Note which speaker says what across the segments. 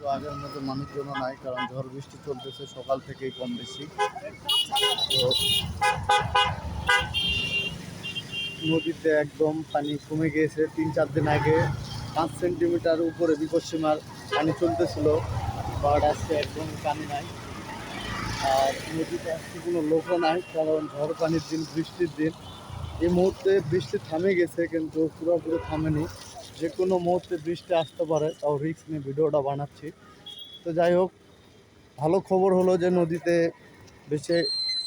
Speaker 1: কিন্তু আগের মতো মানুষজনও নাই, কারণ ঝড় বৃষ্টি চলতেছে, সকাল থেকেই কম বেশি। তো নদীতে একদম পানি কমে গিয়েছে, তিন চার দিন আগে। পাঁচ সেন্টিমিটার উপরে বিপদসীমার পানি চলতেছিল, বাট আজকে একদম পানি নাই। আর নদীতে আজকে কোনো লোকও নাই, কারণ ঝড় পানির দিন, বৃষ্টির দিন। এই মুহূর্তে বৃষ্টি থামে গেছে, কিন্তু পুরোপুরি থামেনি। যে কোনো মুহূর্তে বৃষ্টি আসতে পারে তাও রিক্স নিয়ে ভিডিওটা বানাচ্ছি। তো যাই হোক ভালো খবর হলো যে নদীতে বেশি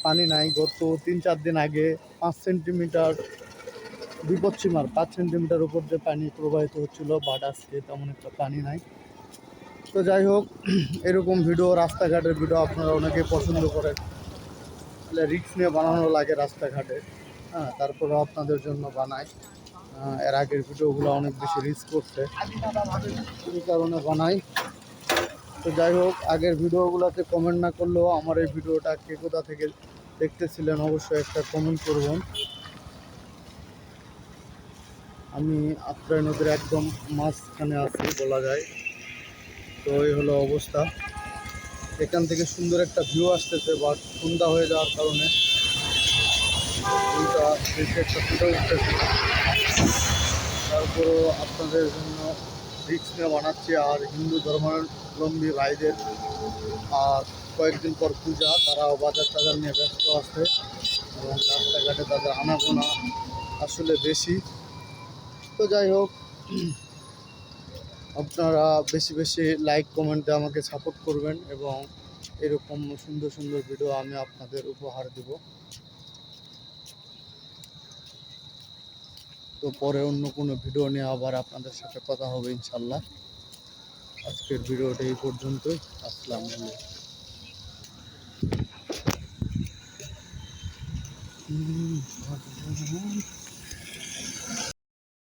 Speaker 1: পানি নাই। গত তিন চার দিন আগে পাঁচ সেন্টিমিটার বিপদসীমার পাঁচ সেন্টিমিটার উপর যে পানি প্রবাহিত হচ্ছিল বাট আজকে তেমন একটা পানি নাই। তো যাই হোক এরকম ভিডিও রাস্তাঘাটের ভিডিও আপনারা অনেকে পছন্দ করেন। রিক্স নিয়ে বানানো লাগে রাস্তাঘাটে। হ্যাঁ তারপরে আপনাদের জন্য আহ, এর আগের ভিডিওগুলো অনেক বেশি রিস্ক করছে। এই কারণে বানাই। তো যাই হোক, আগের ভিডিওগুলোতে কমেন্ট না করলেও আমার এই ভিডিওটা কে কোথা থেকে দেখতেছিলেন অবশ্যই একটা কমেন্ট করবেন। আমি আত্রাই নদীর একদম মাঝখানে আছি বলা যায়। তো এই হলো অবস্থা। এখান থেকে সুন্দর একটা ভিউ আসতেছে বা সন্ধ্যা হয়ে যাওয়ার কারণে। ভিউটা বেশি একটা ফুটে উঠতেছে। তারপরও আপনাদের জন্য রিক্স নিয়ে বানাচ্ছি আর হিন্দু ধর্মাবলম্বী ভাইদের। আর কয়েকদিন পর পূজা, তারাও বাজার টাজার নিয়ে ব্যস্ত আছে এবং রাস্তাঘাটে তাদের আনাগোনা আসলে বেশি। তো যাই হোক, আপনারা বেশি বেশি লাইক কমেন্টে আমাকে সাপোর্ট করবেন এবং এরকম সুন্দর সুন্দর ভিডিও আমি আপনাদের উপহার দেব। তো পরে অন্য কোনো ভিডিও নিয়ে আবার আপনাদের সাথে কথা হবে ইনশাল্লাহ। আজকের ভিডিওটা এই পর্যন্তই। আসসালামু আলাইকুম।